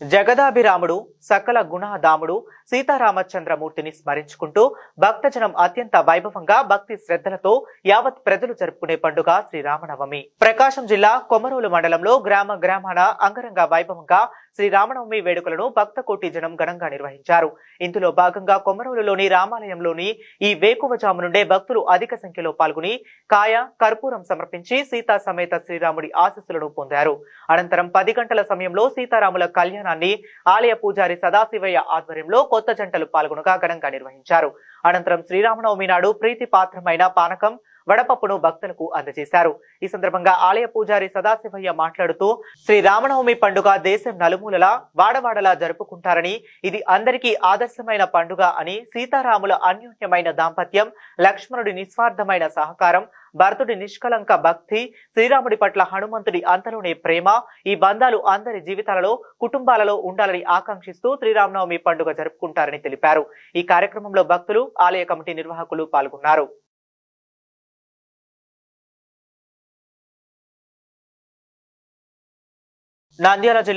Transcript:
జగదాభిరాముడు సకల గుణాదాముడు సీతారామచంద్రమూర్తిని స్మరించుకుంటూ భక్తజనం అత్యంత వైభవంగా భక్తి శ్రద్ధలతో యావత్ ప్రజలు జరుపుకునే పండుగ శ్రీరామనవమి. ప్రకాశం జిల్లా కొమరోలు మండలంలో గ్రామ గ్రామాన అంగరంగ వైభవంగా శ్రీరామనవమి వేడుకలను భక్త కోటి జనం ఘనంగా నిర్వహించారు. ఇందులో భాగంగా కొమరోలులోని రామాలయంలోని ఈ వేకువజాము నుండే భక్తులు అధిక సంఖ్యలో పాల్గొని కాయ కర్పూరం సమర్పించి సీతా సమేత శ్రీరాముడి ఆశీస్సులను పొందారు. అనంతరం పది గంటల సమయంలో సీతారాముల కళ్యాణాన్ని ఆలయ పూజారి సదాశివయ్య ఆధ్వర్యంలో కొత్త జంటలు పాల్గొనగా ఘనంగా నిర్వహించారు. అనంతరం శ్రీరామనవమి నాడు ప్రీతి పాత్రమైన పానకం వడపప్పును భక్తులకు అందజేశారు. ఈ సందర్భంగా ఆలయ పూజారి సదాశివయ్య మాట్లాడుతూ శ్రీరామనవమి పండుగ దేశం నలుమూలలా వాడవాడలా జరుపుకుంటారని ఇది అందరికీ ఆదర్శమైన పండుగ అని సీతారాముల అన్యోన్యమైన దాంపత్యం లక్ష్మణుడి నిస్వార్థమైన సహకారం భరతుడి నిష్కలంక భక్తి శ్రీరాముడి పట్ల హనుమంతుడి అంతలోనే ప్రేమ ఈ బంధాలు అందరి జీవితాలలో కుటుంబాలలో ఉండాలని ఆకాంక్షిస్తూ శ్రీరామనవమి పండుగ జరుపుకుంటారని తెలిపారు. ఈ కార్యక్రమంలో భక్తులు ఆలయ కమిటీ నిర్వాహకులు పాల్గొన్నారు. నంద్యాల జిల్లా